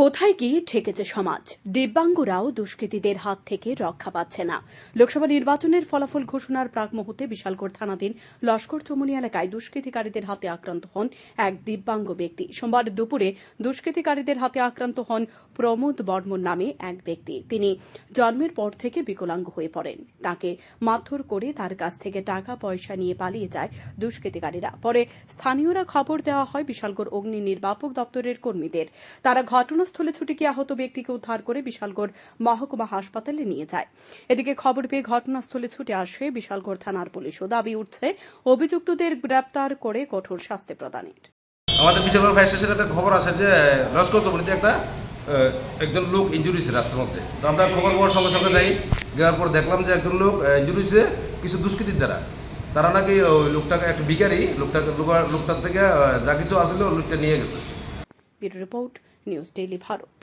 কোথায় কি ঠেকেছে সমাজ? দিব্যাঙ্গরাও দুষ্কৃতীদের হাত থেকে রক্ষা পাচ্ছে না। লোকসভা নির্বাচনের ফলাফল ঘোষণার প্রাক মুহূর্তে বিশালগড় থানাধীন লস্কর চমুনি এলাকায় দুষ্কৃতিকারীদের হাতে আক্রান্ত হন এক দিব্যাঙ্গ ব্যক্তি। সোমবার দুপুরে দুষ্কৃতিকারীদের হাতে আক্রান্ত হন প্রমোদ বর্মন নামে এক ব্যক্তি। তিনি জন্মের পর থেকে বিকলাঙ্গ হয়ে পড়েন। তাকে মারধর করে তার কাছ থেকে টাকা, পয়সা নিয়ে পালিয়ে যায় দুষ্কৃতিকারীরা। পরে স্থানীয়রা খবর দেওয়া হয় বিশালগড় অগ্নি নির্বাপক দপ্তরের কর্মীদের। তারা ঘটনাস্থলে ছুটে গিয়ে আহত ব্যক্তিকে উদ্ধার করে বিশালগড় মহকুমা হাসপাতালে নিয়ে যায়। এদিকে খবর পেয়ে ঘটনাস্থলে ছুটে আসে বিশালগড় থানার পুলিশও। দাবি উঠছে অভিযুক্তদের গ্রেপ্তার করে কঠোর শাস্তি প্রদানের। আমাদের বিশালগড় ফায়ার স্টেশনে একটা খবর আছে যে লস্কর একটা একজন লোক ইঞ্জুরি হয়েছে রাস্তার মধ্যে। তো আমরা খবর পাওয়ার সঙ্গে সঙ্গে যাই যাওয়ার পর দেখলাম যে একজন লোক ইঞ্জুরি হয়েছে কিছু দুষ্কৃতির দ্বারা। তারা নাকি ওই লোকটাকে একটা ভিখারি লোকটাকে লোকটার থেকে যা কিছু আসলে ওই লোকটা নিয়ে গেছে। রিপোর্ট। News daily Bharat